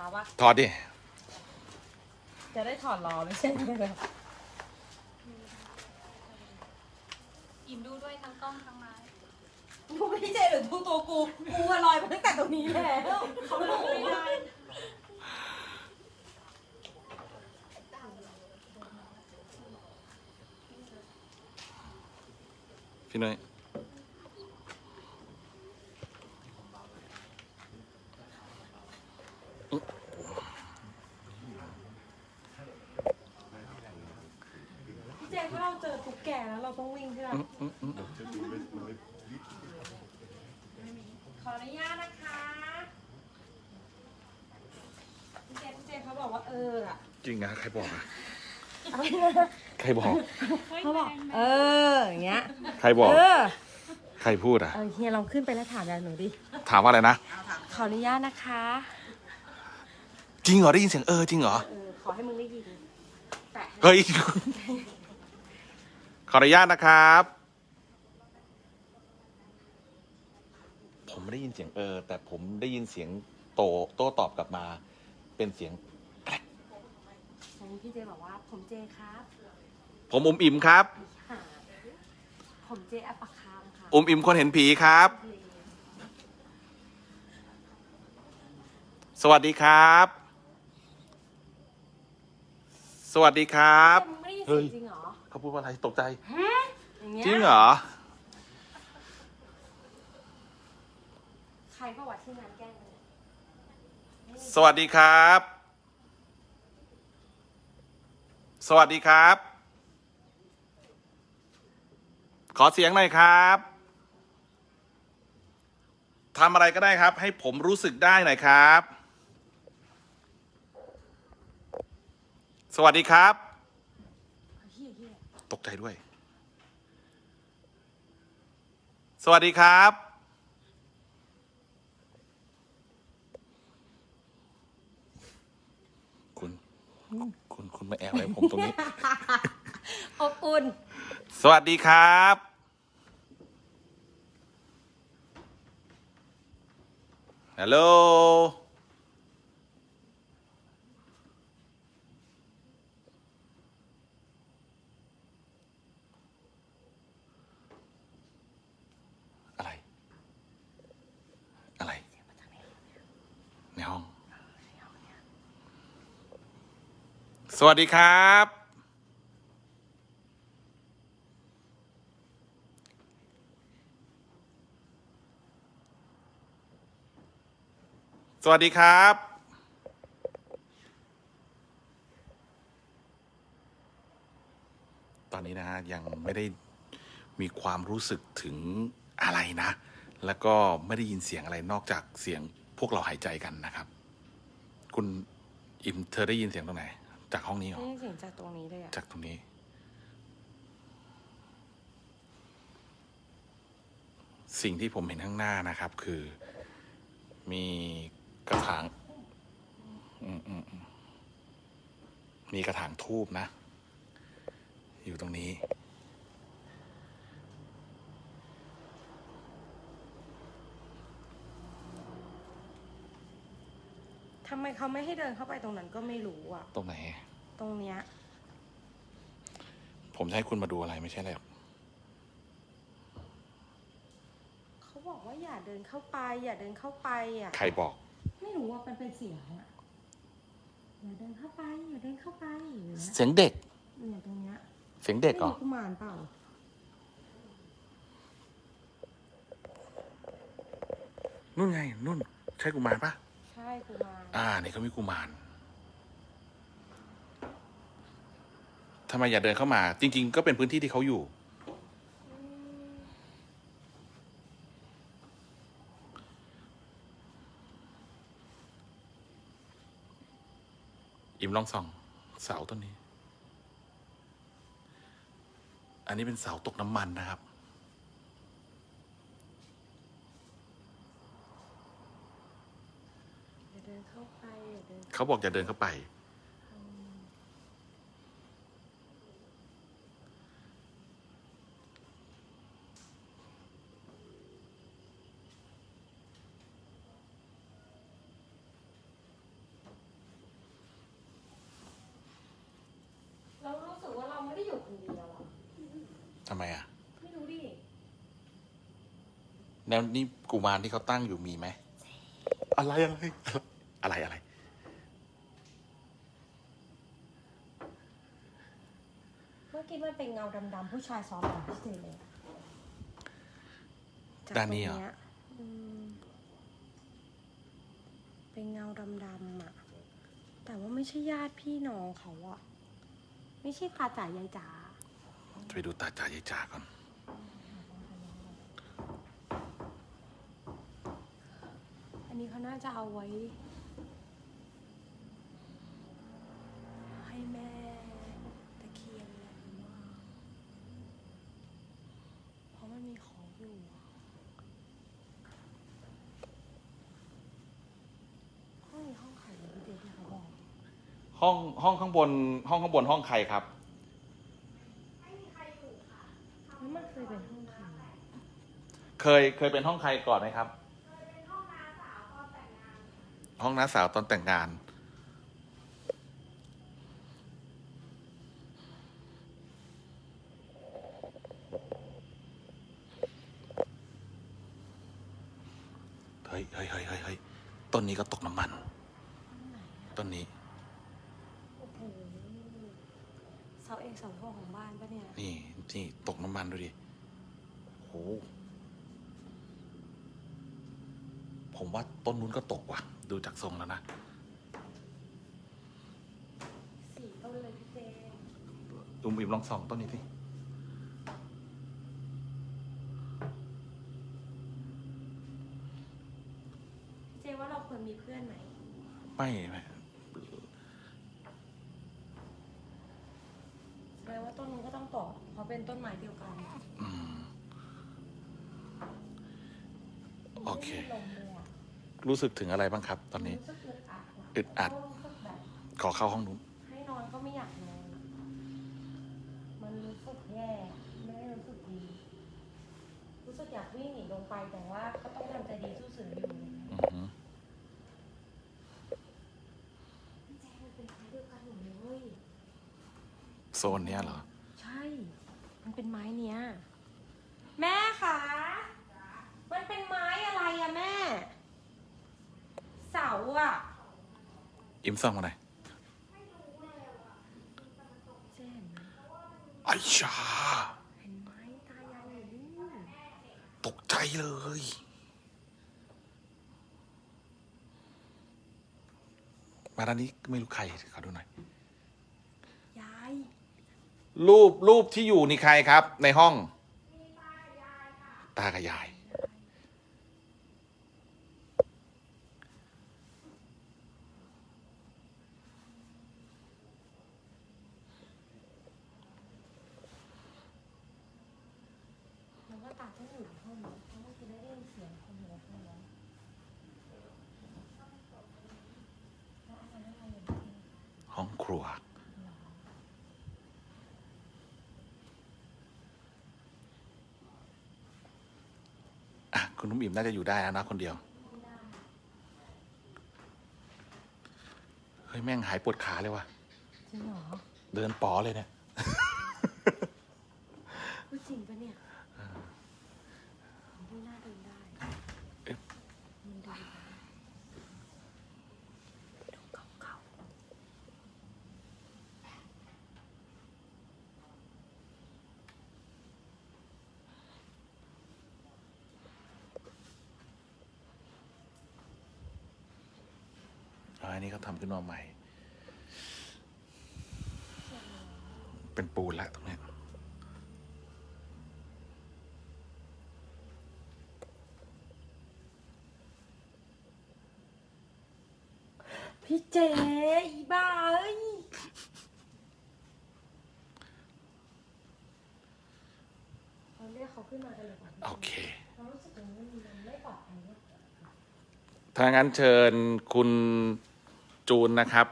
ท้าวะถอดดิ จะได้ถอดล้อไม่ใช่ไหมอิ่มดูด้วยทั้งกล้องทั้งไม้กูไม่ใช่หรือทุกตัวกู กูอะลอยมาตั้งแต่ตรงนี้แล้วเขาลงไม่ได้พี่น้อย พี่เจนถ้าเราเจอตุ๊กแกแล้วเราต้องวิ่งใช่ไหมอืมอืมอืมขออนุญาตนะคะพี่เจนพี่เจนเขาบอกว่าเอออะจริงนะใครบอกอะใครบอก เขาบอก เอออย่างเงี้ย ใครบอก เออใครพูดอะเออเฮียลองขึ้นไปแล้วถามยายหนูดิ ถามว่าอะไรนะ ขออนุญาตนะคะ จริงเหรอได้ยินเสียงเออจริงเหรอ เออขอให้มึงได้ยินแต่เฮ้ย ขออนุญาตนะครับ ผมไม่ได้ยินเสียงเออ แต่ผมได้ยินเสียงโตโต้ตอบกลับมา เป็นเสียงแกรกอันนี้พี่เจบอกว่าผมเจครับผมอมอิ่มครับ หาผมเจอัปปะคามค่ะอมอิ่มคนเห็นผีครับ สวัสดีครับสวัสดีครับ มึงไม่ได้ยินเสียงจริงเหรอ เขาพูดว่าอะไรตกใจอย่างเงี้ยจริงเหรอ ใครก็วัดที่งานแกล้งเลยสวัสดีครับ สวัสดีครับ ขอเสียงหน่อยครับทำอะไรก็ได้ครับ ให้ผมรู้สึกได้หน่อยครับ สวัสดีครับเฮียเฮีย ตกใจด้วย สวัสดีครับ คุณ คุณ คุณมาแอบอะไรผมตรงนี้ อบอุ่น สวัสดีครับ ฮัลโหล อะไร อะไร ในห้อง สวัสดีครับ สวัสดีครับ ตอนนี้นะฮะยังไม่ได้มีความรู้สึกถึงอะไรนะ แล้วก็ไม่ได้ยินเสียงอะไรนอกจากเสียงพวกเราหายใจกันนะครับ คุณอิมเธอได้ยินเสียงตรงไหน จากห้องนี้เหรอ ได้ยินเสียงจากตรงนี้เลยอะจากตรงนี้ สิ่งที่ผมเห็นข้างหน้านะครับ คือ มีกระถางอืมอืมอืมมีกระถางทูบนะ อยู่ตรงนี้ ทำไมเขาไม่ให้เดินเข้าไปตรงนั้นก็ไม่รู้อะตรงไหน ตรงเนี้ย ผมจะให้คุณมาดูอะไรไม่ใช่เลยเขาบอกว่าอย่าเดินเข้าไป อย่าเดินเข้าไปอะใครบอก ไม่รู้ว่ามันเป็นเสียงอะอย่าเดินเข้าไป อย่าเดินเข้าไปอย่างเงี้ยเสียงเด็ก เนี่ยตรงเนี้ยเสียงเด็กเหรอไม่มีกุมารเปล่า นู่นไง นู่น ใช่กุมารปะใช่กุมารอ่านี่เขามีกุมารทำไมอย่าเดินเข้ามา จริง ๆ ก็เป็นพื้นที่ที่เขาอยู่ อิมลองส่อง เสาต้นนี้ อันนี้เป็นเสาตกน้ำมันนะครับ เขาบอกอย่าเดินเข้าไป แล้รู้สึกว่าเราไม่ได้อยู่คนเดียวทำไมอะ ไม่รู้ดิ แล้วนี่กุมารที่เขาตั้งอยู่มีไหมอะไรอะไรอะไรอะไร เมื่อกี้มันเป็นเงาดำๆผู้ชายซ้อนหลังพี่เจเลยอะจกด้านนี้เหรอ ตงยอืมเป็นเงาดำๆอะแต่ว่าไม่ใช่ญาติพี่น้องเขาอะไม่ใช่ตาจ๋ายายจ๋าไปดูตาจ่ายายจ่าก่อน อันนี้เขาน่าจะเอาไว้ ให้แม่ตะเคียนแหละหรือว่าเพราะมันมีของอยู่อะห้องนี้ห้องใครเนี่ยพี่เจที่เขาบอก ห้องห้องข้างบน ห้องข้างบนห้องใครครับ แล้วมันเคยเป็นห้องใครเคยเคยเป็นห้องใครก่อนไหมครับ ห้องน้าสาวตอนแต่งงาน เฮ้ยเฮ้ยเฮ้ยเฮ้ยเฮ้ยต้นนี้ก็ตกน้ำมัน ต้นนี้ โอ้โหเสาเอกเสาโทของบ้านปะเนี่ย นี่นี่ตกน้ำมันดูดิโห ผมว่าต้นนู้นก็ตกว่ะ ดูจากทรงแล้วนะสี่ต้นเลยพี่เจอุ้มอิ่มลองส่องต้นนี้สิพี่เจว่าเราควรมีเพื่อนไหม ไม่ไม่ แปลว่าต้นนู้นก็ต้องตกเพราะเป็นต้นไม้เดียวกันอืมโอเคไม่มีลมเลยอะรู้สึกถึงอะไรบ้างครับ ตอนนี้ รู้สึกอึดอัดะอึดอัดรู้สึกแบบขอเข้าห้องนู้นให้นอนก็ไม่อยากนอนอะมันรู้สึกแย่ไม่ได้รู้สึกดี รู้สึกอยากวิ่งหนีลงไปแต่ว่าก็ต้องทำใจดีสู้เสืออยู่อือหือ พี่แจ๊คมันเป็นไม้เดียวกันหมดเลยเว้ย โซนเนี้ยเหรอ ใช่ มันเป็นไม้เนี้ย แม่คะมันเป็นไม้อะไรอะแม่ เสาอะอิ่มส่องมาหน่อยเจ๊เห็นไหมไอ้ชา เห็นไหมตายายอยู่นี่ตกใจเลย มาด้านนี้ไม่รู้ใครขอดูหน่อยยาย รูปรูปที่อยู่นี่ใครครับ ในห้อง ตากับยาย มันก็ตาต้องอยู่ในห้องนี้เพราะมันจะได้ยินเสียงคนอยู่ในห้องนั้นแล้วอะไรอะไรอย่างเงี้ยห้องครัว คุณนุ่มอิ่มน่าจะอยู่ได้แล้วนะคนเดียว เฮ้ย แม่งหายปวดขาเลยว่ะ จริงเหรอ เดินป๋อเลยเนี่ย พูดจริงปะเนี่ยมันไม่น่าเดินได้ เอ๊ะ มันเดินได้ดูเก่า อ๋ออันนี้เขาทำขึ้นมาใหม่ เป็นปูนละตรงเนี้ยๆพี่เจอีบ้าเอ้ยเราเรียกเขาขึ้นมากันเลยก่อนโอเคเรารู้สึกอย่างนี้มันไม่ปลอดภัยเนอะถ้างั้นเชิญคุณ จูนนะครับ